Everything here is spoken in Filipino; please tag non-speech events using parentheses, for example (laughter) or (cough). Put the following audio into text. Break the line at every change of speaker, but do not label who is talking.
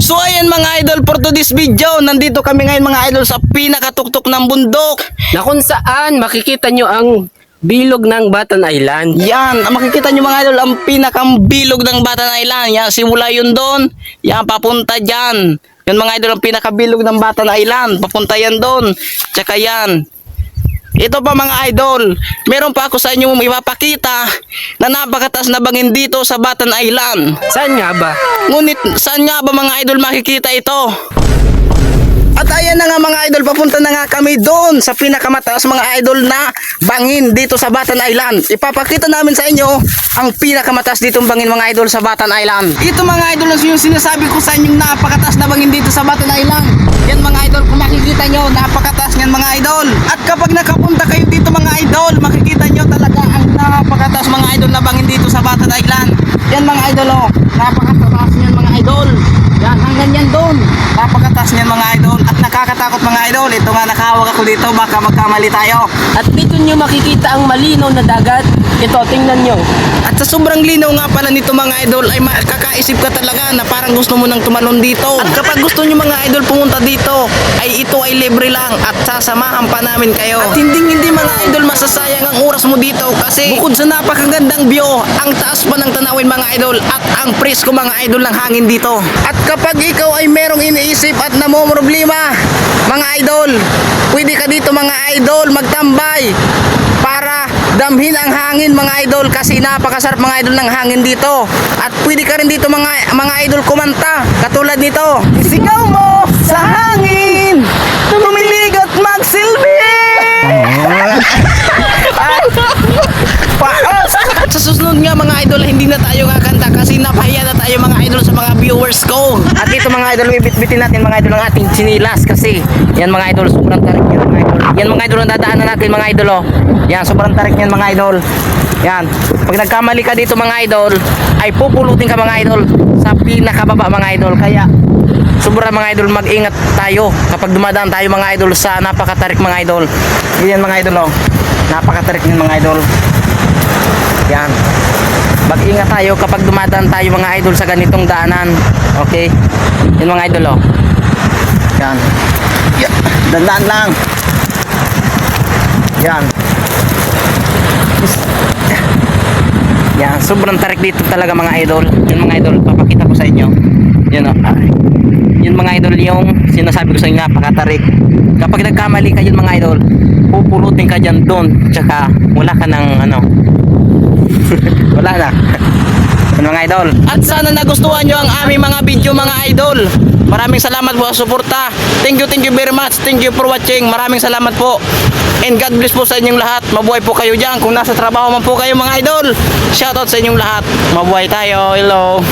So ayan mga idol for today's video, nandito kami ngayon mga idol sa pinakatuktok ng bundok.
na kung saan makikita nyo ang bilog ng Batan Island.
Yan, makikita nyo mga idol, ang pinakabilog ng Batan Island. Yan, simula yun doon, yan, papunta dyan. Yan mga idol, ang pinakabilog ng Batan Island. Papunta yan doon. Tsaka yan. Ito pa mga idol, meron pa ako sa inyo ipapakita na napakataas na bangin dito sa Batan Island.
Saan nga ba?
Ngunit saan nga ba mga idol makikita ito? At ayan na nga mga idol, papunta na nga kami doon sa pinakamataas mga idol na bangin dito sa Batan Island. Ipapakita namin sa inyo ang pinakamataas ditong bangin mga idol sa Batan Island. Ito mga idol yung sinasabi ko sa inyo napakataas na bangin dito sa Batan Island. Yan mga idol, kung makikita nyo, napakataas yan mga idol. At kapag nakapunta kayo dito mga idol, makikita nyo talaga ang napakataas mga idol na bangin dito sa Batan Island. Yan mga idol oh, napakataas yan mga idol. Yan, hanggang yan doon. Napakataas niyan mga idol. At nakakatakot mga idol. Ito nga nakahawak ako dito. Baka magkamali tayo.
At dito nyo makikita ang malinaw na dagat. Ito, tingnan nyo.
At sa sobrang linaw nga pala nito mga idol ay makakaisip ka talaga na parang gusto mo nang tumalon dito. At kapag gusto nyo mga idol pumunta dito ay ito ay libre lang at sasamahan pa namin kayo. At hindi hindi mga idol masasayang ang oras mo dito kasi bukod sa napakagandang view, ang taas pa ng tanawin mga idol at ang presko mga idol ng hangin dito. At kapag ikaw ay merong iniisip at namomroblema mga idol, pwede ka dito mga idol magtambay para damhin ang hangin mga idol kasi napakasarap mga idol ng hangin dito. At pwede ka rin dito mga mga idol kumanta katulad nito. Sigaw mo sa hangin tumilig at magsilbi susunod nga mga idol hindi na tayo kakanta kasi napahiya na tayo mga idol sa mga viewers ko at dito mga idol bibit-bitin natin mga idol ang ating sinilas kasi yan mga idol sobrang tarik yan mga idol yan mga idol ang dadaanan natin mga idol oh. yan sobrang tarik yan mga idol yan pag nagkamali ka dito mga idol ay pupulutin ka mga idol sa pinakababa mga idol kaya Sobra mga idol, mag-ingat tayo kapag dumadaan tayo mga idol sa napakatarik mga idol. Yan mga idol oh. Napakatarik yan mga idol. Yan. Mag-ingat tayo kapag dumadaan tayo mga idol sa ganitong daanan. Okay? Yan mga idol oh. Yan. Yan. Dandaan lang. Yan. Yan, sobrang tarik dito talaga mga idol. Yan mga idol, papakita ko sa inyo. Yan oh. Yun mga idol yung sinasabi ko sa inyo napakatarik. Kapag nagkamali ka yun mga idol, pupulutin ka dyan doon. Tsaka wala ka ng ano. (laughs) wala na. Yun mga idol. At sana nagustuhan nyo ang aming mga video mga idol. Maraming salamat po sa suporta. Thank you, thank you very much. Thank you for watching. Maraming salamat po. And God bless po sa inyong lahat. Mabuhay po kayo dyan. Kung nasa trabaho man po kayo mga idol. Shoutout sa inyong lahat. Mabuhay tayo. Hello.